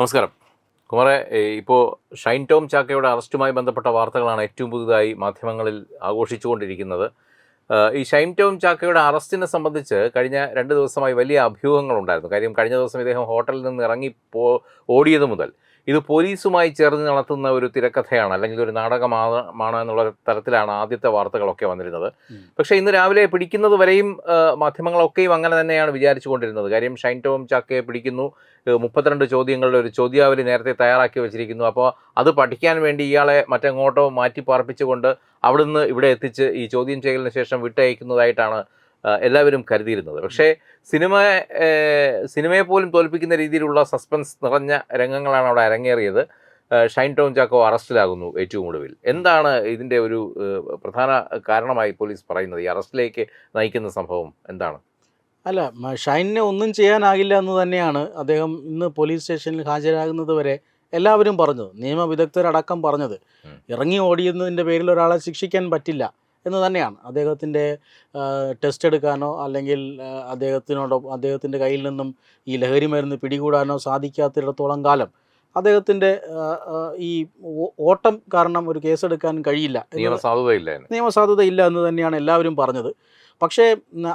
നമസ്കാരം. കുമാറെ ഇപ്പോൾ ഷൈൻ ടോം ചാക്കയുടെ അറസ്റ്റുമായി ബന്ധപ്പെട്ട വാർത്തകളാണ് ഏറ്റവും പുതുതായി മാധ്യമങ്ങളിൽ ആഘോഷിച്ചുകൊണ്ടിരിക്കുന്നത്. ഈ ഷൈൻ ടോം ചാക്കയുടെ അറസ്റ്റിനെ സംബന്ധിച്ച് കഴിഞ്ഞ രണ്ട് ദിവസമായി വലിയ അഭ്യൂഹങ്ങളുണ്ടായിരുന്നു. കാര്യം കഴിഞ്ഞ ദിവസം ഇദ്ദേഹം ഹോട്ടലിൽ നിന്ന് ഇറങ്ങി പോ ഓടിയത് മുതൽ ഇത് പോലീസുമായി ചേർന്ന് നടത്തുന്ന ഒരു തിരക്കഥയാണ് അല്ലെങ്കിൽ ഒരു നാടകമാണ് എന്നുള്ള തരത്തിലാണ് ആദ്യത്തെ വാർത്തകളൊക്കെ വന്നിരുന്നത്. പക്ഷെ ഇന്ന് രാവിലെ പിടിക്കുന്നത് വരെയും മാധ്യമങ്ങളൊക്കെയും അങ്ങനെ തന്നെയാണ് വിചാരിച്ചു കൊണ്ടിരുന്നത്. കാര്യം ഷൈൻ ടോം ചാക്കയെ പിടിക്കുന്നു. മുപ്പത്തിരണ്ട് ചോദ്യങ്ങളുടെ ഒരു ചോദ്യാവലി നേരത്തെ തയ്യാറാക്കി വെച്ചിരിക്കുന്നു. അപ്പോൾ അത് പഠിക്കാൻ വേണ്ടി ഇയാളെ മറ്റെങ്ങോട്ടോ മാറ്റി പാർപ്പിച്ചുകൊണ്ട് അവിടുന്ന് ഇവിടെ എത്തിച്ച് ഈ ചോദ്യം ചെയ്യലിന് ശേഷം വിട്ടയക്കുന്നതായിട്ടാണ് എല്ലാവരും കരുതിയിരുന്നത്. പക്ഷേ സിനിമ സിനിമയെ പോലും തോൽപ്പിക്കുന്ന രീതിയിലുള്ള സസ്പെൻസ് നിറഞ്ഞ രംഗങ്ങളാണ് അവിടെ അരങ്ങേറിയത്. ഷൈൻ ടോം ചാക്കോ അറസ്റ്റിലാകുന്നു ഏറ്റവും ഒടുവിൽ. എന്താണ് ഇതിന്റെ ഒരു പ്രധാന കാരണമായി പോലീസ് പറയുന്നത്? ഈ അറസ്റ്റിലേക്ക് നയിക്കുന്ന സംഭവം എന്താണ്? അല്ല ഷൈനെ ഷൈനിനെ ഒന്നും ചെയ്യാനാകില്ല എന്ന് തന്നെയാണ് അദ്ദേഹം ഇന്ന് പോലീസ് സ്റ്റേഷനിൽ ഹാജരാകുന്നത് വരെ എല്ലാവരും പറഞ്ഞത്. നിയമവിദഗ്ധരടക്കം പറഞ്ഞത്. ഇറങ്ങി ഓടിയതിന്റെ പേരിൽ ഒരാളെ ശിക്ഷിക്കാൻ പറ്റില്ല. എന്ന് തന്നെയാണ്. അദ്ദേഹത്തിന്റെ ടെസ്റ്റ് എടുക്കാനോ അല്ലെങ്കിൽ അദ്ദേഹത്തിനോട് അദ്ദേഹത്തിനോടൊപ്പം അദ്ദേഹത്തിന്റെ കയ്യിൽ നിന്നും ഈ ലഹരി മരുന്ന് പിടികൂടാനോ സാധിക്കാത്തിടത്തോളം കാലം അദ്ദേഹത്തിന്റെ ഈ ഓട്ടം കാരണം ഒരു കേസെടുക്കാൻ കഴിയില്ല നിയമസാധുതയില്ല നിയമസാധുതയില്ല എന്ന് തന്നെയാണ് എല്ലാവരും പറഞ്ഞത്. പക്ഷേ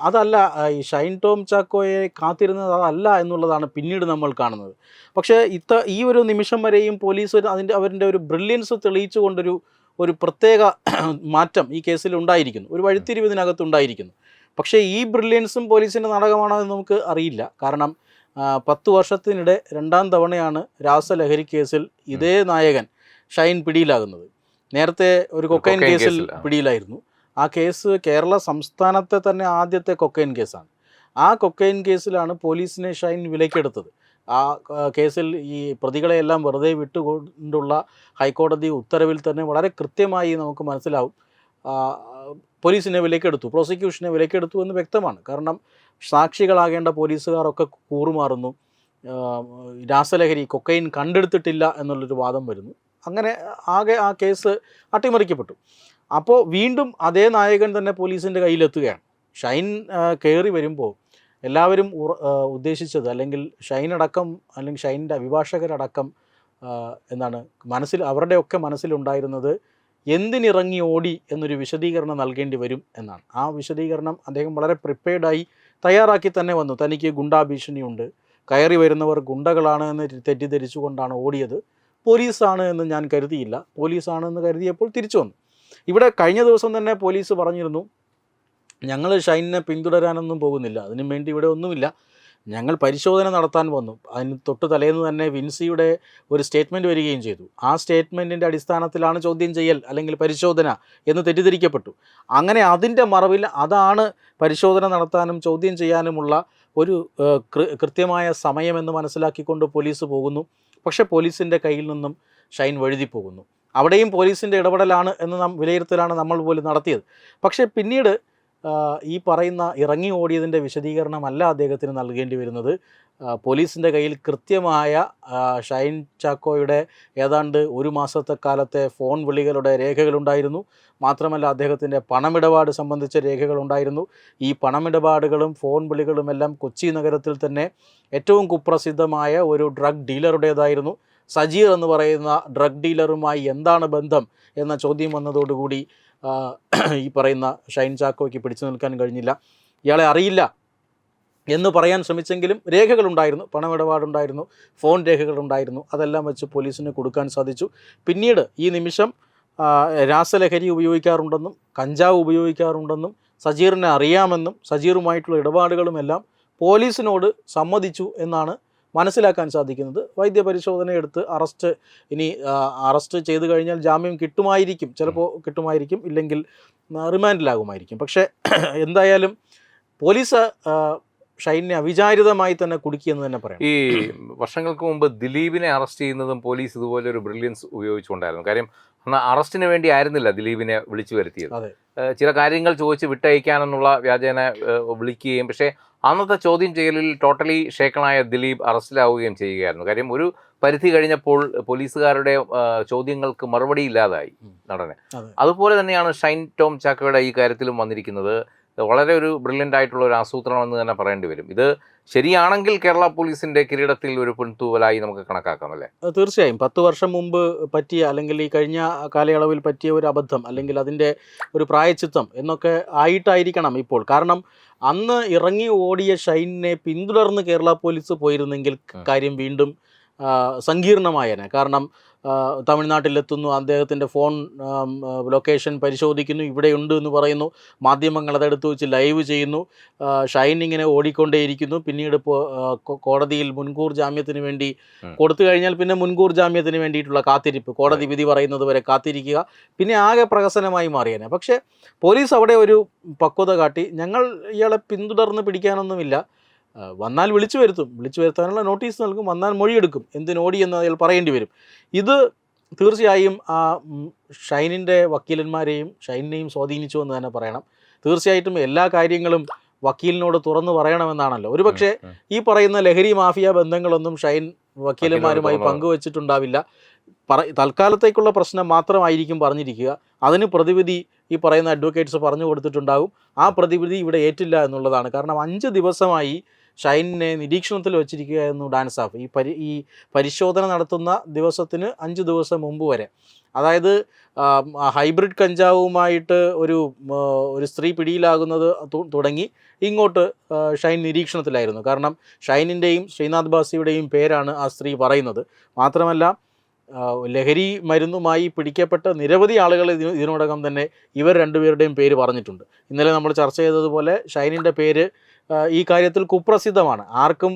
അതല്ല ഈ ഷൈൻ ടോം ചാക്കോയെ കാത്തിരുന്നത് അതല്ല എന്നുള്ളതാണ് പിന്നീട് നമ്മൾ കാണുന്നത്. പക്ഷേ ഇത്ത ഈ ഒരു നിമിഷം വരെയും പോലീസ് അതിന്റെ അവരുടെ ഒരു ബ്രില്യൻസ് തെളിയിച്ചുകൊണ്ടൊരു ഒരു പ്രത്യേക മാറ്റം ഈ കേസിൽ ഉണ്ടായിരിക്കുന്നു. ഒരു വഴിത്തിരിവ് ഇതിനകത്ത് ഉണ്ടായിരിക്കുന്നു. പക്ഷേ ഈ ബ്രില്യൻസും പോലീസിന്റെ നാടകമാണോ എന്ന് നമുക്ക് അറിയില്ല. കാരണം പത്ത് വർഷത്തിനിടെ രണ്ടാം തവണയാണ് രാസലഹരി കേസിൽ ഇതേ നായകൻ ഷൈൻ പിടിയിലാകുന്നത്. നേരത്തെ ഒരു കൊക്കൈൻ കേസിൽ, പിടിയിലായിരുന്നു. ആ കേസ് കേരള സംസ്ഥാനത്തെ തന്നെ ആദ്യത്തെ കൊക്കൈൻ കേസാണ്. ആ കൊക്കൈൻ കേസിലാണ് പോലീസിനെ ഷൈൻ വിലക്കെടുത്തത് ആ കേസിൽ ഈ പ്രതികളെയെല്ലാം വെറുതെ വിട്ടുകൊണ്ടുള്ള ഹൈക്കോടതി ഉത്തരവിൽ തന്നെ വളരെ കൃത്യമായി നമുക്ക് മനസ്സിലാവും. പോലീസിനെ വിലക്കെടുത്തു പ്രോസിക്യൂഷനെ വിലക്കെടുത്തു എന്ന് വ്യക്തമാണ്. കാരണം സാക്ഷികളാകേണ്ട പോലീസുകാരൊക്കെ കൂറുമാറുന്നു. രാസലഹരി കൊക്കൈൻ കണ്ടെടുത്തിട്ടില്ല എന്നുള്ളൊരു വാദം വരുന്നു. അങ്ങനെ ആകെ ആ കേസ് അട്ടിമറിക്കപ്പെട്ടു. അപ്പോൾ വീണ്ടും അതേ നായകൻ തന്നെ പോലീസിന്റെ കയ്യിലെത്തുകയാണ്. ഷൈൻ കയറി വരുമ്പോൾ എല്ലാവരും ഉദ്ദേശിച്ചത് അല്ലെങ്കിൽ ഷൈൻ അടക്കം അല്ലെങ്കിൽ ഷൈനിന്റെ അഭിഭാഷകരടക്കം എന്നാണ് മനസ്സിൽ അവരുടെയൊക്കെ മനസ്സിലുണ്ടായിരുന്നത് എന്തിനിറങ്ങി ഓടി എന്നൊരു വിശദീകരണം നൽകേണ്ടി വരും എന്നാണ്. ആ വിശദീകരണം അദ്ദേഹം വളരെ പ്രിപ്പയർഡായി തയ്യാറാക്കി തന്നെ വന്നു. തനിക്ക് ഗുണ്ടാഭീഷണിയുണ്ട്. കയറി വരുന്നവർ ഗുണ്ടകളാണ് എന്ന് തെറ്റിദ്ധരിച്ചുകൊണ്ടാണ് ഓടിയത്. പോലീസാണ് എന്ന് ഞാൻ കരുതിയില്ല. പോലീസാണ് എന്ന് കരുതിയപ്പോൾ തിരിച്ചു വന്നു. ഇവിടെ കഴിഞ്ഞ ദിവസം തന്നെ പോലീസ് പറഞ്ഞിരുന്നു ഞങ്ങൾ ഷൈനിനെ പിന്തുടരാനൊന്നും പോകുന്നില്ല. അതിനു വേണ്ടി ഇവിടെ ഒന്നുമില്ല. ഞങ്ങൾ പരിശോധന നടത്താൻ വന്നു. അതിന് തൊട്ട് തലേന്ന് തന്നെ വിൻസിയുടെ ഒരു സ്റ്റേറ്റ്മെന്റ് വരികയും ചെയ്തു. ആ സ്റ്റേറ്റ്മെന്റിന്റെ അടിസ്ഥാനത്തിലാണ് ചോദ്യം ചെയ്യൽ അല്ലെങ്കിൽ പരിശോധന എന്ന് തെറ്റിദ്ധരിക്കപ്പെട്ടു. അങ്ങനെ അതിന്റെ മറവിൽ അതാണ് പരിശോധന നടത്താനും ചോദ്യം ചെയ്യാനുമുള്ള ഒരു കൃത്യമായ സമയമെന്ന് മനസ്സിലാക്കിക്കൊണ്ട് പോലീസ് പോകുന്നു. പക്ഷേ പോലീസിന്റെ കയ്യിൽ നിന്നും ഷൈൻ വഴുതി പോകുന്നു. അവിടെയും പോലീസിന്റെ ഇടപെടലാണ് എന്ന് നാം വിലയിരുത്തലാണ് നമ്മൾ പോലും നടത്തിയത്. പക്ഷേ പിന്നീട് ഈ പറയുന്ന ഇറങ്ങി ഓടിയതിന്റെ വിശദീകരണമല്ല അദ്ദേഹത്തിന് നൽകേണ്ടി വരുന്നത്. പോലീസിന്റെ കയ്യിൽ കൃത്യമായ ഷൈൻ ചാക്കോയുടെ ഏതാണ്ട് ഒരു മാസത്തെ കാലത്തെ ഫോൺ വിളികളുടെ രേഖകളുണ്ടായിരുന്നു. മാത്രമല്ല അദ്ദേഹത്തിന്റെ പണമിടപാട് സംബന്ധിച്ച രേഖകളുണ്ടായിരുന്നു. ഈ പണമിടപാടുകളും ഫോൺ വിളികളുമെല്ലാം കൊച്ചി നഗരത്തിൽ തന്നെ ഏറ്റവും കുപ്രസിദ്ധമായ ഒരു ഡ്രഗ് ഡീലറുടേതായിരുന്നു. സജീർ എന്ന് പറയുന്ന ഡ്രഗ് ഡീലറുമായി എന്താണ് ബന്ധം എന്ന ചോദ്യം വന്നതോടുകൂടി ഈ പറയുന്ന ഷൈൻ ചാക്കോയ്ക്ക് പിടിച്ചു നിൽക്കാൻ കഴിഞ്ഞില്ല. ഇയാളെ അറിയില്ല എന്ന് പറയാൻ ശ്രമിച്ചെങ്കിലും രേഖകളുണ്ടായിരുന്നു. പണമിടപാടുണ്ടായിരുന്നു. ഫോൺ രേഖകളുണ്ടായിരുന്നു. അതെല്ലാം വെച്ച് പോലീസിന് കൊടുക്കാൻ സാധിച്ചു. പിന്നീട് ഈ നിമിഷം രാസലഹരി ഉപയോഗിക്കാറുണ്ടെന്നും കഞ്ചാവ് ഉപയോഗിക്കാറുണ്ടെന്നും സജീറിനെ അറിയാമെന്നും സജീറുമായിട്ടുള്ള ഇടപാടുകളുമെല്ലാം പോലീസിനോട് സമ്മതിച്ചു എന്നാണ് മനസ്സിലാക്കാൻ സാധിക്കുന്നത്. വൈദ്യപരിശോധന എടുത്ത് അറസ്റ്റ് ഇനി അറസ്റ്റ് ചെയ്തു കഴിഞ്ഞാൽ ജാമ്യം കിട്ടുമായിരിക്കും. ചിലപ്പോൾ കിട്ടുമായിരിക്കും ഇല്ലെങ്കിൽ റിമാൻഡിലാകുമായിരിക്കും. പക്ഷേ എന്തായാലും പോലീസ് ഷൈനെ അവിചാരിതമായി തന്നെ കുടുക്കിയെന്ന് തന്നെ പറയാം. ഈ വർഷങ്ങൾക്ക് മുമ്പ് ദിലീപിനെ അറസ്റ്റ് ചെയ്യുന്നതും പോലീസ് ഇതുപോലെ ഒരു ബ്രില്യൻസ് ഉപയോഗിച്ചുകൊണ്ടായിരുന്നു. കാര്യം അന്ന് അറസ്റ്റിന് വേണ്ടി ആയിരുന്നില്ല ദിലീപിനെ വിളിച്ചു വരുത്തിയത്. ചില കാര്യങ്ങൾ ചോദിച്ച് വിട്ടയക്കാനെന്നുള്ള വ്യാജേന വിളിക്കുകയും പക്ഷേ അന്നത്തെ ചോദ്യം ചെയ്യലിൽ ടോട്ടലി ഷേക്കണായ ദിലീപ് അറസ്റ്റിലാവുകയും ചെയ്യുകയായിരുന്നു. കാര്യം ഒരു പരിധി കഴിഞ്ഞപ്പോൾ പോലീസുകാരുടെ ചോദ്യങ്ങൾക്ക് മറുപടി ഇല്ലാതായി. നടനെ അതുപോലെ തന്നെയാണ് ഷൈൻ ടോം ചാക്കോയുടെ ഈ കാര്യത്തിലും വന്നിരിക്കുന്നത്. വളരെ ഒരു ബ്രില്യന്റ് ആയിട്ടുള്ള ഒരു ആസൂത്രണം എന്ന് തന്നെ പറയേണ്ടി വരും. ഇത് ശരിയാണെങ്കിൽ കേരള പോലീസിന്റെ കിരീടത്തിൽ ഒരു പിൻതൂവലായി നമുക്ക് കണക്കാക്കാം അല്ലേ? തീർച്ചയായും. പത്ത് വർഷം മുമ്പ് പറ്റിയ അല്ലെങ്കിൽ ഈ കഴിഞ്ഞ കാലയളവിൽ പറ്റിയ ഒരു അബദ്ധം അല്ലെങ്കിൽ അതിന്റെ ഒരു പ്രായച്ചിത്തം എന്നൊക്കെ ആയിട്ടായിരിക്കണം ഇപ്പോൾ. കാരണം അന്ന് ഇറങ്ങി ഓടിയ ഷൈനിനെ പിന്തുടർന്ന് കേരള പോലീസ് പോയിരുന്നെങ്കിൽ കാര്യം വീണ്ടും സങ്കീർണമായനെ. കാരണം തമിഴ്നാട്ടിലെത്തുന്നു. അദ്ദേഹത്തിന്റെ ഫോൺ ലൊക്കേഷൻ പരിശോധിക്കുന്നു. ഇവിടെയുണ്ട് എന്ന് പറയുന്നു. മാധ്യമങ്ങൾ അതെടുത്ത് വെച്ച് ലൈവ് ചെയ്യുന്നു. ഷൈനിങ്ങിനെ ഷൈൻ ഇങ്ങനെ ഓടിക്കൊണ്ടേയിരിക്കുന്നു. പിന്നീട് കോടതിയിൽ മുൻകൂർ ജാമ്യത്തിന് വേണ്ടി. കൊടുത്തു കഴിഞ്ഞാൽ പിന്നെ മുൻകൂർ ജാമ്യത്തിന് വേണ്ടിയിട്ടുള്ള കാത്തിരിപ്പ് കോടതി വിധി പറയുന്നത് വരെ കാത്തിരിക്കുക. പിന്നെ ആകെ പ്രഹസനമായി മാറിയേനെ. പക്ഷേ പോലീസ് അവിടെ ഒരു പക്വത കാട്ടി. ഞങ്ങൾ ഇയാളെ പിന്തുടർന്ന് പിടിക്കാനൊന്നുമില്ല. വന്നാൽ വിളിച്ചു വരുത്തും. വിളിച്ചു വരുത്താനുള്ള നോട്ടീസ് നൽകും. വന്നാൽ മൊഴിയെടുക്കും. എന്തിനോടി എന്ന് അയാൾ പറയേണ്ടി വരും. ഇത് തീർച്ചയായും ആ ഷൈനിന്റെ വക്കീലന്മാരെയും ഷൈനിനെയും സ്വാധീനിച്ചു എന്ന് തന്നെ പറയണം. തീർച്ചയായിട്ടും എല്ലാ കാര്യങ്ങളും വക്കീലിനോട് തുറന്നു പറയണമെന്നാണല്ലോ. ഒരു പക്ഷേ ഉം, ഉം. ഈ പറയുന്ന ലഹരി മാഫിയ ബന്ധങ്ങളൊന്നും ഷൈൻ വക്കീലന്മാരുമായി പങ്കുവച്ചിട്ടുണ്ടാവില്ല. പറ തൽക്കാലത്തേക്കുള്ള പ്രശ്നം മാത്രമായിരിക്കും പറഞ്ഞിരിക്കുക. അതിന് പ്രതിവിധി ഈ പറയുന്ന അഡ്വക്കേറ്റ്സ് പറഞ്ഞു കൊടുത്തിട്ടുണ്ടാകും. ആ പ്രതിവിധി ഇവിടെ ഏറ്റില്ല എന്നുള്ളതാണ്. കാരണം അഞ്ച് ദിവസമായി ഷൈനിനെ നിരീക്ഷണത്തിൽ വെച്ചിരിക്കുകയായിരുന്നു ഡാൻസ് ഓഫ് ഈ പരി ഈ പരിശോധന നടത്തുന്ന ദിവസത്തിന് അഞ്ച് ദിവസം മുമ്പ് വരെ. അതായത് ഹൈബ്രിഡ് കഞ്ചാവുമായിട്ട് ഒരു ഒരു സ്ത്രീ പിടിയിലാകുന്നത് തുടങ്ങി ഇങ്ങോട്ട് ഷൈൻ നിരീക്ഷണത്തിലായിരുന്നു. കാരണം ഷൈനിന്റെയും ശ്രീനാഥ് ബാസിയുടെയും പേരാണ് ആ സ്ത്രീ പറയുന്നത്. മാത്രമല്ല ലഹരി മരുന്നുമായി പിടിക്കപ്പെട്ട നിരവധി ആളുകൾ ഇതിന് ഇതിനോടകം തന്നെ ഇവർ രണ്ടുപേരുടെയും പേര് പറഞ്ഞിട്ടുണ്ട്. ഇന്നലെ നമ്മൾ ചർച്ച ചെയ്തതുപോലെ ഷൈനിന്റെ പേര് ഈ കാര്യത്തിൽ കുപ്രസിദ്ധമാണ്. ആർക്കും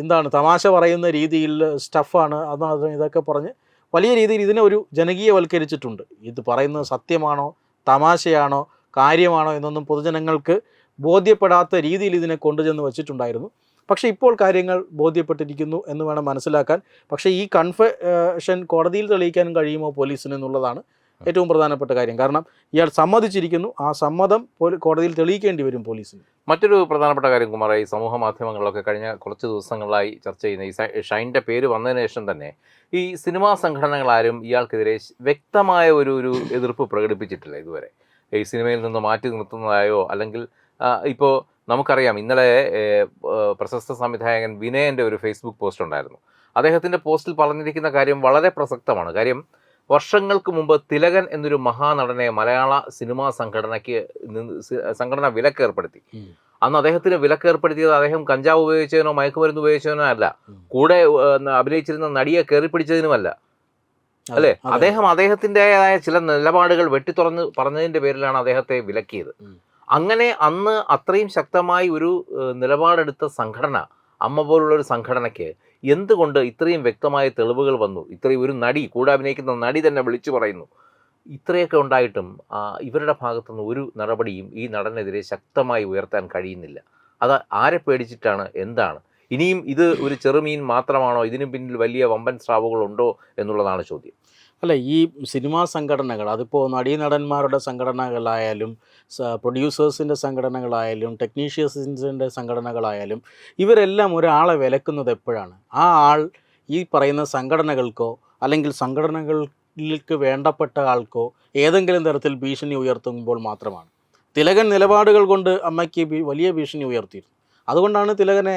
എന്താണ് തമാശ പറയുന്ന രീതിയിൽ സ്റ്റഫാണ് അതാണ് ഇതൊക്കെ പറഞ്ഞ് വലിയ രീതിയിൽ ഇതിനെ ഒരു ജനകീയവൽക്കരിച്ചിട്ടുണ്ട്. ഇത് പറയുന്നത് സത്യമാണോ തമാശയാണോ കാര്യമാണോ എന്നൊന്നും പൊതുജനങ്ങൾക്ക് ബോധ്യപ്പെടാത്ത രീതിയിൽ ഇതിനെ കൊണ്ടുചെന്ന് വെച്ചിട്ടുണ്ടായിരുന്നു. പക്ഷേ ഇപ്പോൾ കാര്യങ്ങൾ ബോധ്യപ്പെട്ടിരിക്കുന്നു എന്ന് വേണം മനസ്സിലാക്കാൻ. പക്ഷേ ഈ കൺഫഷൻ കോടതിയിൽ തെളിയിക്കാൻ കഴിയുമോ പോലീസിന് എന്നുള്ളതാണ് ഏറ്റവും പ്രധാനപ്പെട്ട കാര്യം. കാരണം ഇയാൾ സമ്മതിച്ചിരിക്കുന്നു. ആ സമ്മതം കോടതിയിൽ തെളിയിക്കേണ്ടി വരും പോലീസിന് മറ്റൊരു പ്രധാനപ്പെട്ട കാര്യം കുമാർ ഈ സമൂഹ മാധ്യമങ്ങളിലൊക്കെ കഴിഞ്ഞ കുറച്ച് ദിവസങ്ങളായി ചർച്ച ചെയ്യുന്ന ഈ ഷൈന്റെ പേര് വന്നതിന് ശേഷം തന്നെ ഈ സിനിമാ സംഘടനകളാരും ഇയാൾക്കെതിരെ വ്യക്തമായ ഒരു ഒരു എതിർപ്പ് പ്രകടിപ്പിച്ചിട്ടില്ല ഇതുവരെ. ഈ സിനിമയിൽ നിന്ന് മാറ്റി നിർത്തുന്നതായോ അല്ലെങ്കിൽ ഇപ്പോൾ നമുക്കറിയാം ഇന്നലെ പ്രശസ്ത സംവിധായകൻ വിനയന്റെ ഒരു ഫേസ്ബുക്ക് പോസ്റ്റ് ഉണ്ടായിരുന്നു. അദ്ദേഹത്തിന്റെ പോസ്റ്റിൽ പറഞ്ഞിരിക്കുന്ന കാര്യം വളരെ പ്രസക്തമാണ്. കാര്യം വർഷങ്ങൾക്ക് മുമ്പ് തിലകൻ എന്നൊരു മഹാനടനെ മലയാള സിനിമാ സംഘടനയ്ക്ക് സംഘടന വിലക്കേർപ്പെടുത്തി. അന്ന് അദ്ദേഹത്തിന് വിലക്കേർപ്പെടുത്തിയത് അദ്ദേഹം കഞ്ചാവ് ഉപയോഗിച്ചതിനോ മയക്കുമരുന്ന് ഉപയോഗിച്ചതിനോ അല്ല. കൂടെ അഭിനയിച്ചിരുന്ന നടിയെ കയറി പിടിച്ചതിനുമല്ല അല്ലേ. അദ്ദേഹം അദ്ദേഹത്തിന്റെതായ ചില നിലപാടുകൾ വെട്ടിത്തുറന്ന് പറഞ്ഞതിന്റെ പേരിലാണ് അദ്ദേഹത്തെ വിലക്കിയത്. അങ്ങനെ അന്ന് അത്രയും ശക്തമായി ഒരു നിലപാടെടുത്ത സംഘടന അമ്മ പോലുള്ള ഒരു സംഘടനയ്ക്ക് എന്തുകൊണ്ട് ഇത്രയും വ്യക്തമായ തെളിവുകൾ വന്നു? ഇത്രയും ഒരു നടി കൂടെ അഭിനയിക്കുന്ന നടി തന്നെ വിളിച്ചു പറയുന്നു. ഇത്രയൊക്കെ ഉണ്ടായിട്ടും ഇവരുടെ ഭാഗത്തുനിന്ന് ഒരു നടപടിയും ഈ നടനെതിരെ ശക്തമായി ഉയർത്താൻ കഴിയുന്നില്ല. അത് ആരെ പേടിച്ചിട്ടാണ്? എന്താണ്? ഇനിയും ഇത് ഒരു ചെറുമീൻ മാത്രമാണോ? ഇതിനു പിന്നിൽ വലിയ വമ്പൻ സ്രാവുകളുണ്ടോ? എന്നുള്ളതാണ് ചോദ്യം. അല്ല ഈ സിനിമാ സംഘടനകൾ അതിപ്പോൾ നടീനടന്മാരുടെ സംഘടനകളായാലും പ്രൊഡ്യൂസേഴ്സിന്റെ സംഘടനകളായാലും ടെക്നീഷ്യൻസിന്റെ സംഘടനകളായാലും ഇവരെല്ലാം ഒരാളെ വിലക്കുന്നത് എപ്പോഴാണ്? ആ ആൾ ഈ പറയുന്ന സംഘടനകൾക്കോ അല്ലെങ്കിൽ സംഘടനകൾക്ക് വേണ്ടപ്പെട്ട ആൾക്കോ ഏതെങ്കിലും തരത്തിൽ ഭീഷണി ഉയർത്തുമ്പോൾ മാത്രമാണ്. തിലകൻ നിലപാടുകൾ കൊണ്ട് അമ്മയ്ക്ക് വലിയ ഭീഷണി ഉയർത്തിയിരുന്നു. അതുകൊണ്ടാണ് തിലകനെ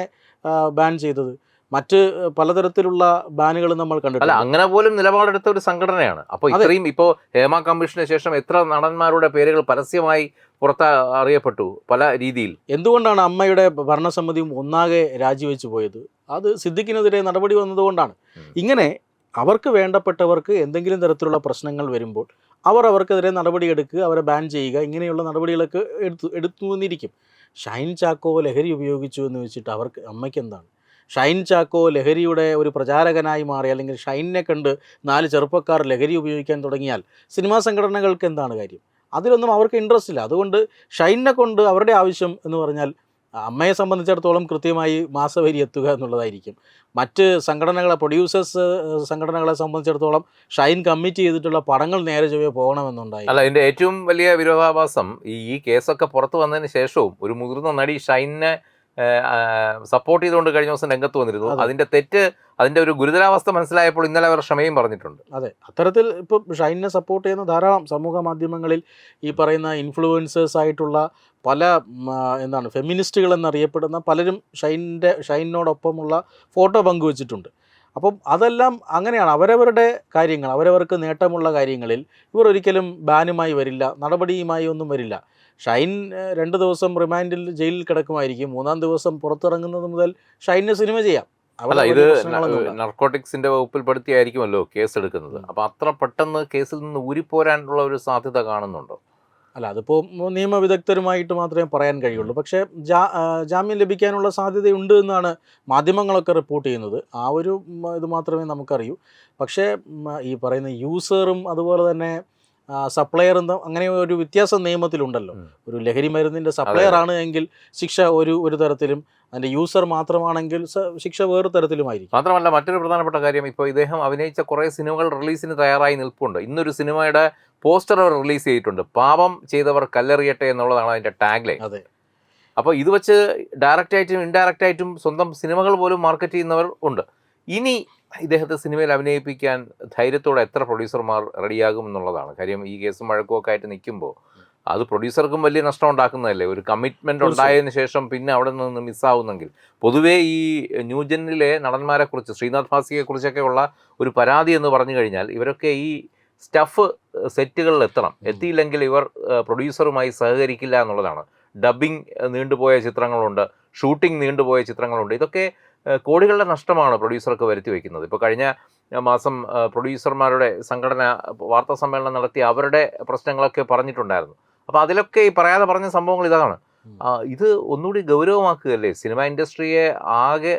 ബാൻ ചെയ്തത്. മറ്റ് പലതരത്തിലുള്ള ബാനുകൾ നമ്മൾ കണ്ടിട്ടില്ല അങ്ങനെ പോലും നിലപാടെടുത്ത ഒരു സംഘടനയാണ്. അപ്പോൾ ഇത്രയും ഇപ്പോൾ ഹേമ കമ്മീഷന് ശേഷം എത്ര നടന്മാരുടെ പേരുകൾ പരസ്യമായി പുറത്ത അറിയപ്പെട്ടു പല രീതിയിൽ? എന്തുകൊണ്ടാണ് അമ്മയുടെ ഭരണസമിതിയും ഒന്നാകെ രാജിവെച്ചു പോയത്? അത് സിദ്ദിഖിനെതിരെ നടപടി വന്നതുകൊണ്ടാണ്. ഇങ്ങനെ അവർക്ക് വേണ്ടപ്പെട്ടവർക്ക് എന്തെങ്കിലും തരത്തിലുള്ള പ്രശ്നങ്ങൾ വരുമ്പോൾ അവർ അവർക്കെതിരെ നടപടിയെടുക്കുക അവരെ ബാൻ ചെയ്യുക ഇങ്ങനെയുള്ള നടപടികളൊക്കെ എടുത്തു എടുത്തു വന്നിരിക്കും ഷൈൻ ചാക്കോ ലഹരി ഉപയോഗിച്ചു എന്ന് വെച്ചിട്ട് അവർക്ക് അമ്മയ്ക്ക് എന്താണ്? ഷൈൻ ചാക്കോ ലഹരിയുടെ ഒരു പ്രചാരകനായി മാറി അല്ലെങ്കിൽ ഷൈനിനെ കണ്ട് നാല് ചെറുപ്പക്കാർ ലഹരി ഉപയോഗിക്കാൻ തുടങ്ങിയാൽ സിനിമാ സംഘടനകൾക്ക് എന്താണ് കാര്യം? അതിലൊന്നും അവർക്ക് ഇൻട്രസ്റ്റ് ഇല്ല. അതുകൊണ്ട് ഷൈനിനെ കൊണ്ട് അവരുടെ ആവശ്യം എന്ന് പറഞ്ഞാൽ അമ്മയെ സംബന്ധിച്ചിടത്തോളം കൃത്യമായി മാസവരി എത്തുക എന്നുള്ളതായിരിക്കും. മറ്റ് സംഘടനകളെ പ്രൊഡ്യൂസേഴ്സ് സംഘടനകളെ സംബന്ധിച്ചിടത്തോളം ഷൈൻ കമ്മിറ്റ് ചെയ്തിട്ടുള്ള പടങ്ങൾ നേരെ ചൊവ്വേ പോകണമെന്നുണ്ടായി. അല്ല ഇതിന്റെ ഏറ്റവും വലിയ വിരോധാഭാസം ഈ കേസൊക്കെ പുറത്തു വന്നതിന് ശേഷവും ഒരു മുതിർന്ന നടി ഷൈനെ സപ്പോർട്ട് ചെയ്തുകൊണ്ട് കഴിഞ്ഞ ദിവസം രംഗത്ത് വന്നിരുന്നു. അതിന്റെ തെറ്റ് അതിന്റെ ഒരു ഗുരുതരാവസ്ഥ മനസ്സിലായപ്പോൾ ഇന്നലെ അവർ ക്ഷമയും പറഞ്ഞിട്ടുണ്ട്. അതെ. അത്തരത്തിൽ ഇപ്പം ഷൈനിനെ സപ്പോർട്ട് ചെയ്യുന്ന ധാരാളം സമൂഹ മാധ്യമങ്ങളിൽ ഈ പറയുന്ന ഇൻഫ്ലുവൻസേഴ്സ് ആയിട്ടുള്ള പല എന്താണ് ഫെമിനിസ്റ്റുകൾ എന്നറിയപ്പെടുന്ന പലരും ഷൈനിന്റെ ഷൈനിനോടൊപ്പമുള്ള ഫോട്ടോ പങ്കുവച്ചിട്ടുണ്ട്. അപ്പം അതെല്ലാം അങ്ങനെയാണ്. അവരവരുടെ കാര്യങ്ങൾ അവരവർക്ക് നേട്ടമുള്ള കാര്യങ്ങളിൽ ഇവർ ഒരിക്കലും ബാനുമായി വരില്ല നടപടിയുമായി ഒന്നും വരില്ല. ഷൈൻ രണ്ട് ദിവസം റിമാൻഡിൽ ജയിലിൽ കിടക്കുമായിരിക്കും. മൂന്നാം ദിവസം പുറത്തിറങ്ങുന്നത് മുതൽ ഷൈനിന് സിനിമ ചെയ്യാം. അല്ല ഇത് നർക്കോട്ടിക്സിന്റെ വകുപ്പിൽ വകുപ്പിൽപ്പെടുത്തിയായിരിക്കുമല്ലോ കേസ് എടുക്കുന്നത്. അപ്പൊ അത്ര പെട്ടെന്ന് കേസിൽ നിന്ന് ഊരിപ്പോരാനുള്ള ഒരു സാധ്യത കാണുന്നുണ്ടോ? അല്ല അതിപ്പോൾ നിയമവിദഗ്ധരുമായിട്ട് മാത്രമേ പറയാൻ കഴിയുള്ളൂ. പക്ഷേ ജാ ജാമ്യം ലഭിക്കാനുള്ള സാധ്യതയുണ്ട് എന്നാണ് മാധ്യമങ്ങളൊക്കെ റിപ്പോർട്ട് ചെയ്യുന്നത്. ആ ഒരു ഇത് മാത്രമേ നമുക്കറിയൂ. പക്ഷേ ഈ പറയുന്ന യൂസറും അതുപോലെ തന്നെ സപ്ലയറും അങ്ങനെ ഒരു വ്യത്യാസം നിയമത്തിലുണ്ടല്ലോ. ഒരു ലഹരി മരുന്നിന്റെ സപ്ലയർ ആണ് എങ്കിൽ ശിക്ഷ ഒരു ഒരു തരത്തിലും അതിന്റെ യൂസർ മാത്രമാണെങ്കിൽ ശിക്ഷ വേറെ തരത്തിലുമായിരിക്കും. മാത്രമല്ല മറ്റൊരു പ്രധാനപ്പെട്ട കാര്യം ഇപ്പോൾ ഇദ്ദേഹം അഭിനയിച്ച കുറേ സിനിമകൾ റിലീസിന് തയ്യാറായി നിൽപ്പുണ്ട്. ഇന്നൊരു സിനിമയുടെ പോസ്റ്റർ അവർ റിലീസ് ചെയ്തിട്ടുണ്ട്. പാപം ചെയ്തവർ കല്ലെറിയട്ടെ എന്നുള്ളതാണ് അതിന്റെ ടാഗ് ലൈൻ അതെ. അപ്പോൾ ഇത് വെച്ച് ഡയറക്റ്റ് ആയിട്ടും ഇൻഡയറക്റ്റ് ആയിട്ടും സ്വന്തം സിനിമകൾ പോലും മാർക്കറ്റ് ചെയ്യുന്നവർ ഉണ്ട്. ഇനി ഇദ്ദേഹത്തെ സിനിമയിൽ അഭിനയിപ്പിക്കാൻ ധൈര്യത്തോടെ എത്ര പ്രൊഡ്യൂസർമാർ റെഡിയാകും എന്നുള്ളതാണ്. കാര്യം ഈ കേസും വഴക്കും ഒക്കെ ആയിട്ട് നിൽക്കുമ്പോൾ അത് പ്രൊഡ്യൂസർക്കും വലിയ നഷ്ടം ഉണ്ടാക്കുന്നതല്ലേ? ഒരു കമ്മിറ്റ്മെന്റ് ഉണ്ടായതിനു ശേഷം പിന്നെ അവിടെ നിന്ന് മിസ്സാവുന്നെങ്കിൽ പൊതുവേ ഈ ന്യൂജനിലെ നടന്മാരെ കുറിച്ച് ശ്രീനാഥ് ഭാസിയെക്കുറിച്ചൊക്കെ ഉള്ള ഒരു പരാതി എന്ന് പറഞ്ഞു കഴിഞ്ഞാൽ ഇവരൊക്കെ ഈ സ്റ്റഫ് സെറ്റുകളിൽ എത്തണം. എത്തിയില്ലെങ്കിൽ ഇവർ പ്രൊഡ്യൂസറുമായി സഹകരിക്കില്ല എന്നുള്ളതാണ്. ഡബിങ് നീണ്ടുപോയ ചിത്രങ്ങളുണ്ട് ഷൂട്ടിംഗ് നീണ്ടുപോയ ചിത്രങ്ങളുണ്ട്. ഇതൊക്കെ കോടികളുടെ നഷ്ടമാണ് പ്രൊഡ്യൂസർക്ക് വരുത്തി വയ്ക്കുന്നത് ഇപ്പോൾ കഴിഞ്ഞ മാസം പ്രൊഡ്യൂസർമാരുടെ സംഘടന വാർത്താ സമ്മേളനം നടത്തി അവരുടെ പ്രശ്നങ്ങളൊക്കെ പറഞ്ഞിട്ടുണ്ടായിരുന്നു. അപ്പോൾ അതിലൊക്കെ ഈ പറയാതെ പറഞ്ഞ സംഭവങ്ങൾ ഇതാണ്. ഇത് ഒന്നുകൂടി ഗൗരവമാക്കുകയല്ലേ? സിനിമ ഇൻഡസ്ട്രിയെ ആകെ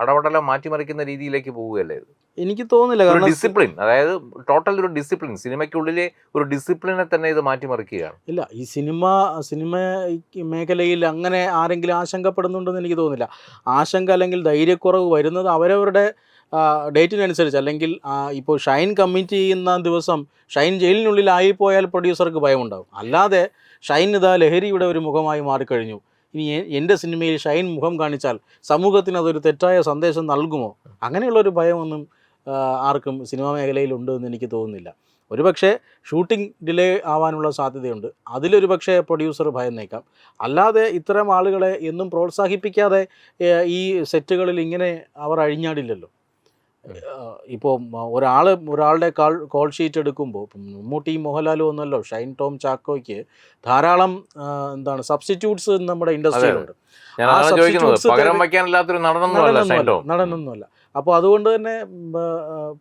അടപടലം മാറ്റിമറിക്കുന്ന രീതിയിലേക്ക് പോവുകയല്ലേ ഇത്? എനിക്ക് തോന്നുന്നില്ല. കാരണം ഡിസിപ്ലിൻ അതായത് ടോട്ടൽ ഒരു ഡിസിപ്ലിൻ സിനിമയ്ക്കുള്ളിലെ ഒരു ഡിസിപ്ലിനെ തന്നെ ഇത് മാറ്റിമറിക്കുകയാണ്. ഇല്ല ഈ സിനിമ സിനിമ മേഖലയിൽ അങ്ങനെ ആരെങ്കിലും ആശങ്കപ്പെടുന്നുണ്ടെന്ന് എനിക്ക് തോന്നുന്നില്ല. ആശങ്ക അല്ലെങ്കിൽ ധൈര്യക്കുറവ് വരുന്നത് അവരവരുടെ ഡേറ്റിനനുസരിച്ച്. അല്ലെങ്കിൽ ഇപ്പോൾ ഷൈൻ കമ്മിറ്റ് ചെയ്യുന്ന ദിവസം ഷൈൻ ജയിലിനുള്ളിലായി പോയാൽ പ്രൊഡ്യൂസർക്ക് ഭയമുണ്ടാവും. അല്ലാതെ ഷൈൻ ഇതാ ലഹരിയുടെ ഒരു മുഖമായി മാറിക്കഴിഞ്ഞു. ഇനി എന്റെ സിനിമയിൽ ഷൈൻ മുഖം കാണിച്ചാൽ സമൂഹത്തിന് അതൊരു തെറ്റായ സന്ദേശം നൽകുമോ? അങ്ങനെയുള്ളൊരു ഭയമൊന്നും ആർക്കും സിനിമാ മേഖലയിലുണ്ട് എന്ന് എനിക്ക് തോന്നുന്നില്ല. ഒരുപക്ഷെ ഷൂട്ടിംഗ് ഡിലേ ആവാനുള്ള സാധ്യതയുണ്ട്. അതിലൊരു പക്ഷേ പ്രൊഡ്യൂസർ ഭയന്നേക്കാം. അല്ലാതെ ഇത്തരം ആളുകളെ എന്നും പ്രോത്സാഹിപ്പിക്കാതെ ഈ സെറ്റുകളിൽ ഇങ്ങനെ അവർ അഴിഞ്ഞാടില്ലല്ലോ. ഇപ്പോൾ ഒരാൾ ഒരാളുടെ കാൾ കോൾ ഷീറ്റ് എടുക്കുമ്പോൾ മമ്മൂട്ടി മോഹൻലാലും ഒന്നല്ലോ ഷൈൻ ടോം ചാക്കോയ്ക്ക് ധാരാളം എന്താണ് സബ്സ്റ്റിറ്റ്യൂട്ട്സ് നമ്മുടെ ഇൻഡസ്ട്രിയിലുണ്ട്. നടനൊന്നുമല്ല. അപ്പോൾ അതുകൊണ്ട് തന്നെ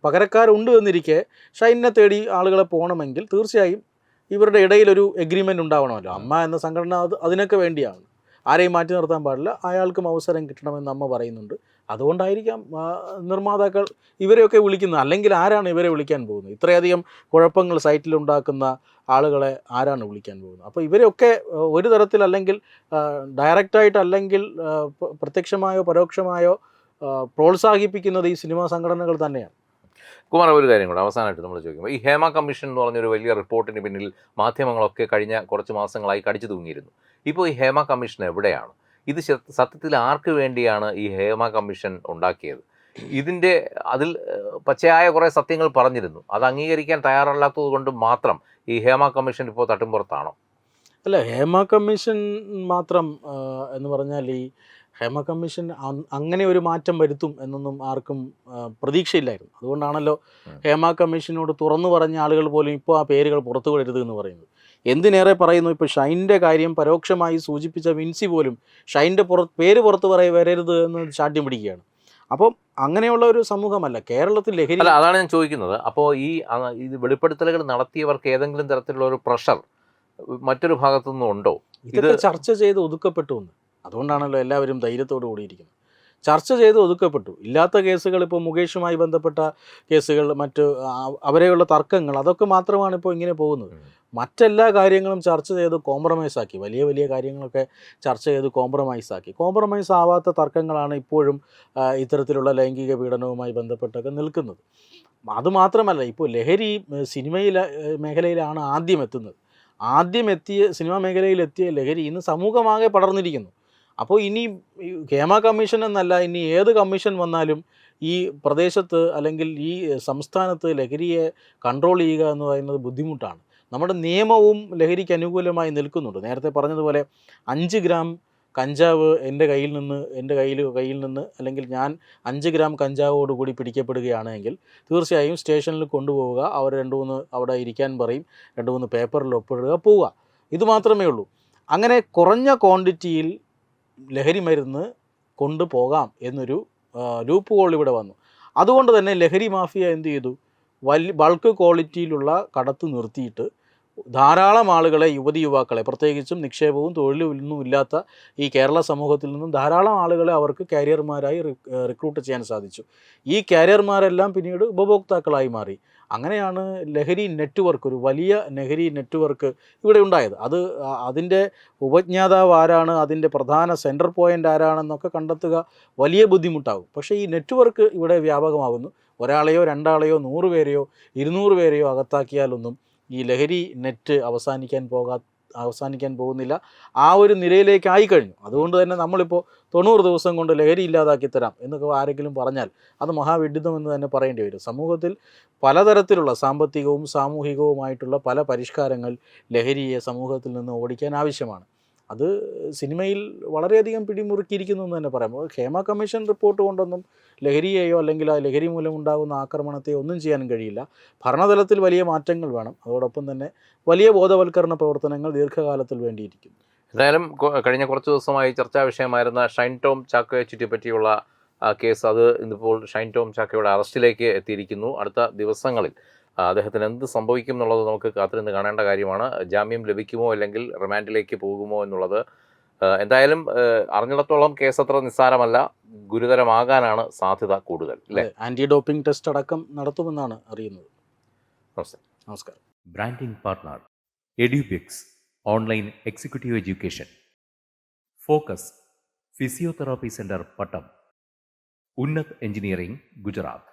പകരക്കാരുണ്ട് എന്നിരിക്കെ ഷൈനിനെ തേടി ആളുകളെ പോകണമെങ്കിൽ തീർച്ചയായും ഇവരുടെ ഇടയിൽ ഒരു എഗ്രിമെന്റ് ഉണ്ടാവണമല്ലോ അമ്മ എന്ന സംഘടന അത് അതിനൊക്കെ വേണ്ടിയാണ്. ആരെയും മാറ്റി നിർത്താൻ പാടില്ല. അയാൾക്കും അവസരം കിട്ടണമെന്ന് അമ്മ പറയുന്നുണ്ട്. അതുകൊണ്ടായിരിക്കാം നിർമ്മാതാക്കൾ ഇവരെയൊക്കെ വിളിക്കുന്നത്. അല്ലെങ്കിൽ ആരാണ് ഇവരെ വിളിക്കാൻ പോകുന്നത്? ഇത്രയധികം കുഴപ്പങ്ങൾ സൈറ്റിലുണ്ടാക്കുന്ന ആളുകളെ ആരാണ് വിളിക്കാൻ പോകുന്നത്? അപ്പോൾ ഇവരെയൊക്കെ ഒരു തരത്തിൽ അല്ലെങ്കിൽ ഡയറക്റ്റായിട്ട് അല്ലെങ്കിൽ പ്രത്യക്ഷമായോ പരോക്ഷമായോ പ്രോത്സാഹിപ്പിക്കുന്നത് ഈ സിനിമാ സംഘടനകൾ തന്നെയാണ്. കുമാർ ഒരു കാര്യം കൂടെ അവസാനമായിട്ട് നമ്മൾ ചോദിക്കുമ്പോൾ ഈ ഹേമ കമ്മീഷൻ എന്ന് പറഞ്ഞൊരു വലിയ റിപ്പോർട്ടിന് പിന്നിൽ മാധ്യമങ്ങളൊക്കെ കഴിഞ്ഞ കുറച്ച് മാസങ്ങളായി കടിച്ചു തൂങ്ങിയിരുന്നു. ഇപ്പോൾ ഈ ഹേമ കമ്മീഷൻ എവിടെയാണ്? ഇത് സത്യത്തിൽ ആർക്ക് വേണ്ടിയാണ് ഈ ഹേമ കമ്മീഷൻ ഉണ്ടാക്കിയത്? ഇതിന്റെ അതിൽ പച്ചയായ കുറേ സത്യങ്ങൾ പറഞ്ഞിരുന്നു. അത് അംഗീകരിക്കാൻ തയ്യാറല്ലാത്തത് കൊണ്ട് മാത്രം ഈ ഹേമ കമ്മീഷൻ ഇപ്പോൾ തട്ടുംപുറത്താണോ അല്ല ഹേമ കമ്മീഷൻ മാത്രം എന്ന് പറഞ്ഞാൽ ഈ ഹേമ കമ്മീഷൻ അങ്ങനെ ഒരു മാറ്റം വരുത്തും എന്നൊന്നും ആർക്കും പ്രതീക്ഷയില്ലായിരുന്നു. അതുകൊണ്ടാണല്ലോ. ഹേമ കമ്മീഷനോട് തുറന്നു പറഞ്ഞ ആളുകൾ പോലും ഇപ്പോൾ ആ പേരുകൾ പുറത്തു വിടരുത് എന്ന് പറയുന്നത്. എന്തിനേറെ പറയുന്നു? ഇപ്പോൾ ഷൈന്റെ കാര്യം പരോക്ഷമായി സൂചിപ്പിച്ച വിൻസി പോലും ഷൈന്റെ പുറ പേര് പുറത്ത് പറയ വരരുത് എന്ന് ചാട്ടി പിടിക്കുകയാണ്. അപ്പം അങ്ങനെയുള്ള ഒരു സമൂഹമല്ല. കേരളത്തിൽ ലഹരി അല്ല അതാണ് ഞാൻ ചോദിക്കുന്നത്. അപ്പോൾ ഈ ഇത് വെളിപ്പെടുത്തലുകൾ നടത്തിയവർക്ക് ഏതെങ്കിലും തരത്തിലുള്ള ഒരു പ്രഷർ മറ്റൊരു ഭാഗത്തുനിന്നും ഉണ്ടോ? ഇതൊക്കെ ചർച്ച ചെയ്ത് ഒതുക്കപ്പെട്ടു എന്ന്. അതുകൊണ്ടാണല്ലോ എല്ലാവരും ധൈര്യത്തോടു കൂടിയിരിക്കുന്നത്. ചർച്ച ചെയ്ത് ഒതുക്കപ്പെട്ടു. ഇല്ലാത്ത കേസുകൾ ഇപ്പോൾ മുകേഷുമായി ബന്ധപ്പെട്ട കേസുകൾ മറ്റ് അവരെയുള്ള തർക്കങ്ങൾ അതൊക്കെ മാത്രമാണ് ഇപ്പോൾ ഇങ്ങനെ പോകുന്നത്. മറ്റെല്ലാ കാര്യങ്ങളും ചർച്ച ചെയ്ത് കോംപ്രമൈസ് ആക്കി. വലിയ വലിയ കാര്യങ്ങളൊക്കെ ചർച്ച ചെയ്ത് കോംപ്രമൈസ് ആക്കി. കോംപ്രമൈസ് ആവാത്ത തർക്കങ്ങളാണ് ഇപ്പോഴും ഇത്തരത്തിലുള്ള ലൈംഗിക പീഡനവുമായി ബന്ധപ്പെട്ടൊക്കെ നിൽക്കുന്നത്. അതുമാത്രമല്ല ഇപ്പോൾ ലഹരി സിനിമയിൽ മേഖലയിലാണ് ആദ്യം എത്തുന്നത്. ആദ്യം എത്തിയ സിനിമാ മേഖലയിൽ എത്തിയ ലഹരി ഇന്ന് സമൂഹമാകെ പടർന്നിരിക്കുന്നു. അപ്പോൾ ഇനി ഹേമ കമ്മീഷൻ എന്നല്ല ഇനി ഏത് കമ്മീഷൻ വന്നാലും ഈ പ്രദേശത്ത് അല്ലെങ്കിൽ ഈ സംസ്ഥാനത്ത് ലഹരിയെ കൺട്രോൾ ചെയ്യുക എന്ന് പറയുന്നത് ബുദ്ധിമുട്ടാണ്. നമ്മുടെ നിയമവും ലഹരിക്ക് അനുകൂലമായി നിൽക്കുന്നുണ്ട്. നേരത്തെ പറഞ്ഞതുപോലെ അഞ്ച് ഗ്രാം കഞ്ചാവ് എന്റെ കയ്യിൽ നിന്ന് എന്റെ കയ്യിൽ കയ്യിൽ നിന്ന് അല്ലെങ്കിൽ ഞാൻ അഞ്ച് ഗ്രാം കഞ്ചാവോട് കൂടി പിടിക്കപ്പെടുകയാണെങ്കിൽ തീർച്ചയായും സ്റ്റേഷനിൽ കൊണ്ടുപോവുക അവർ രണ്ട് മൂന്ന് അവിടെ ഇരിക്കാൻ പറയും രണ്ട് മൂന്ന് പേപ്പറിൽ ഒപ്പിടുക പോവുക. ഇത് മാത്രമേ ഉള്ളൂ. അങ്ങനെ കുറഞ്ഞ ക്വാണ്ടിറ്റിയിൽ ലഹരി മരുന്ന് കൊണ്ടുപോകാം എന്നൊരു ലൂപ്പ് ഹോൾ ഇവിടെ വന്നു. അതുകൊണ്ട് തന്നെ ലഹരി മാഫിയ എന്ത് ചെയ്തു? വലിയ ബൾക്ക് ക്വാളിറ്റിയിലുള്ള കടത്ത് നിർത്തിയിട്ട് ധാരാളം ആളുകളെ യുവതി യുവാക്കളെ പ്രത്യേകിച്ചും നിക്ഷേപവും തൊഴിലും ഇല്ലാത്ത ഈ കേരള സമൂഹത്തിൽ നിന്നും ധാരാളം ആളുകളെ അവർക്ക് കാരിയർമാരായി റിക്രൂട്ട് ചെയ്യാൻ സാധിച്ചു. ഈ കാരിയർമാരെല്ലാം പിന്നീട് ഉപഭോക്താക്കളായി മാറി. അങ്ങനെയാണ് ലഹരി നെറ്റ്വർക്ക് ഒരു വലിയ ലഹരി നെറ്റ്വർക്ക് ഇവിടെ ഉണ്ടായത്. അത് അതിന്റെ ഉപജ്ഞാതാവ് ആരാണ് അതിന്റെ പ്രധാന സെന്റർ പോയിന്റ് ആരാണെന്നൊക്കെ കണ്ടെത്തുക വലിയ ബുദ്ധിമുട്ടാകും. പക്ഷേ ഈ നെറ്റ്വർക്ക് ഇവിടെ വ്യാപകമാകുന്നു. ഒരാളെയോ രണ്ടാളെയോ നൂറ് പേരെയോ ഇരുന്നൂറ് പേരെയോ അകത്താക്കിയാലൊന്നും ഈ ലഹരി നെറ്റ് അവസാനിക്കാൻ പോകാ അവസാനിക്കാൻ പോകുന്നില്ല. ആ ഒരു നിലയിലേക്ക് ആയിക്കഴിഞ്ഞു അതുകൊണ്ട് തന്നെ നമ്മളിപ്പോൾ തൊണ്ണൂറ് ദിവസം കൊണ്ട് ലഹരി ഇല്ലാതാക്കി തരാം എന്നൊക്കെ ആരെങ്കിലും പറഞ്ഞാൽ അത് മഹാവിഡിതം എന്ന് തന്നെ പറയേണ്ടി വരും. സമൂഹത്തിൽ പലതരത്തിലുള്ള സാമ്പത്തികവും സാമൂഹികവുമായിട്ടുള്ള പല പരിഷ്കാരങ്ങൾ ലഹരിയെ സമൂഹത്തിൽ നിന്ന് ഓടിക്കാൻ ആവശ്യമാണ്. അത് സിനിമയിൽ വളരെയധികം പിടിമുറുക്കിയിരിക്കുന്നു എന്ന് തന്നെ പറയാം. ഹേമ കമ്മീഷൻ റിപ്പോർട്ട് കൊണ്ടൊന്നും ലഹരിയെയോ അല്ലെങ്കിൽ ആ ലഹരി മൂലം ഉണ്ടാകുന്ന ആക്രമണത്തെയോ ഒന്നും ചെയ്യാനും കഴിയില്ല. ഭരണതലത്തിൽ വലിയ മാറ്റങ്ങൾ വേണം. അതോടൊപ്പം തന്നെ വലിയ ബോധവൽക്കരണ പ്രവർത്തനങ്ങൾ ദീർഘകാലത്തിൽ വേണ്ടിയിരിക്കും എന്തായാലും കഴിഞ്ഞ കുറച്ച് ദിവസമായി ചർച്ചാ വിഷയമായിരുന്ന ഷൈൻ ടോം ചാക്കോയെ ചുറ്റിപ്പറ്റിയുള്ള കേസ് അത് ഇന്നിപ്പോൾ ഷൈൻ ടോം ചാക്കോയുടെ അറസ്റ്റിലേക്ക് എത്തിയിരിക്കുന്നു. അടുത്ത ദിവസങ്ങളിൽ അദ്ദേഹത്തിന് എന്ത് സംഭവിക്കും എന്നുള്ളത് നമുക്ക് കാത്തിരുന്ന് കാണേണ്ട കാര്യമാണ്. ജാമ്യം ലഭിക്കുമോ അല്ലെങ്കിൽ റിമാൻഡിലേക്ക് പോകുമോ എന്നുള്ളത് എന്തായാലും അറിഞ്ഞിടത്തോളം കേസ് അത്ര നിസ്സാരമല്ല. ഗുരുതരമാകാനാണ് സാധ്യത കൂടുതൽ അല്ലേ? ആന്റി ഡോപ്പിംഗ് ടെസ്റ്റ് അടക്കം നടത്തുമെന്നാണ് അറിയുന്നത്. നമസ്കാരം. Branding partner Edubix online executive education focus physiotherapy centre Pattom Unnath engineering Gujarat